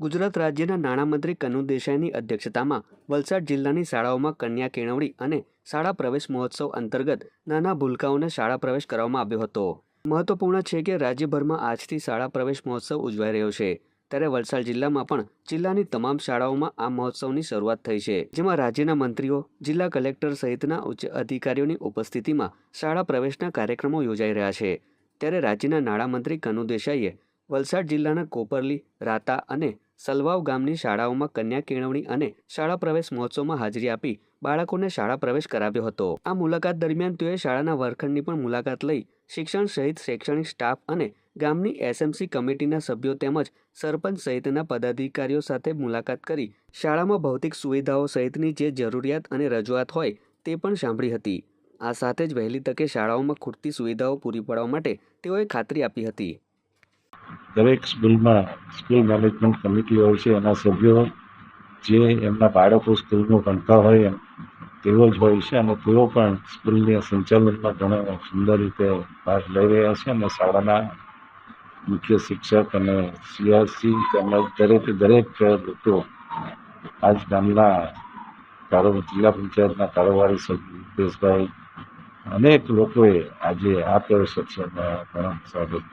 ગુજરાત રાજ્યના નાણામંત્રી કનુ દેસાઈની અધ્યક્ષતામાં વલસાડ જિલ્લાની શાળાઓમાં કન્યા કેળવણી અને શાળા પ્રવેશ મહોત્સવ અંતર્ગત નાના ભૂલકાઓને શાળા પ્રવેશ કરવામાં આવ્યો હતો. મહત્વપૂર્ણ છે કે રાજ્યભરમાં આજથી શાળા પ્રવેશ મહોત્સવ ઉજવાઈ રહ્યો છે. ત્યારે વલસાડ જિલ્લામાં પણ જિલ્લાની તમામ શાળાઓમાં આ મહોત્સવની શરૂઆત થઈ છે. જેમાં રાજ્યના મંત્રીઓ, જિલ્લા કલેક્ટર સહિતના ઉચ્ચ અધિકારીઓની ઉપસ્થિતિમાં શાળા પ્રવેશના કાર્યક્રમો યોજાઈ રહ્યા છે. ત્યારે રાજ્યના નાણામંત્રી કનુ દેસાઈએ વલસાડ જિલ્લાના કોપરલી, રાતા અને સલવાવ ગામની શાળાઓમાં કન્યા કેળવણી અને શાળા પ્રવેશ મહોત્સવમાં હાજરી આપી બાળકોને શાળા પ્રવેશ કરાવ્યો હતો. આ મુલાકાત દરમિયાન તેઓએ શાળાના વર્ગખંડની પણ મુલાકાત લઈ શિક્ષણ સહિત શૈક્ષણિક સ્ટાફ અને ગામની એસએમસી કમિટીના સભ્યો તેમજ સરપંચ સહિતના પદાધિકારીઓ સાથે મુલાકાત કરી શાળામાં ભૌતિક સુવિધાઓ સહિતની જે જરૂરિયાત અને રજૂઆત હોય તે પણ સાંભળી હતી. આ સાથે જ વહેલી તકે શાળાઓમાં ખૂટતી સુવિધાઓ પૂરી પાડવા માટે તેઓએ ખાતરી આપી હતી. દરેક સ્કૂલમાં સ્કૂલ મેનેજમેન્ટ કમિટી હોય છે, એના સભ્યો જે એમના બાળકો સ્કૂલમાં ભણતા હોય એમ, તેઓ જ હોય છે અને તેઓ પણ સ્કૂલની સંચાલનમાં ઘણો સુંદર રીતે ભાગ લઈ રહ્યા છે અને શાળાના મુખ્ય શિક્ષક અને સીઆરસી તેમજ દરેકે, દરેક લોકો આજ ગામના કારો જિલ્લા પંચાયતના કારોબારી સભ્ય રૂપેશભાઈ અનેક લોકોએ આજે આ પ્રવેશ ઘણો સ્વાગત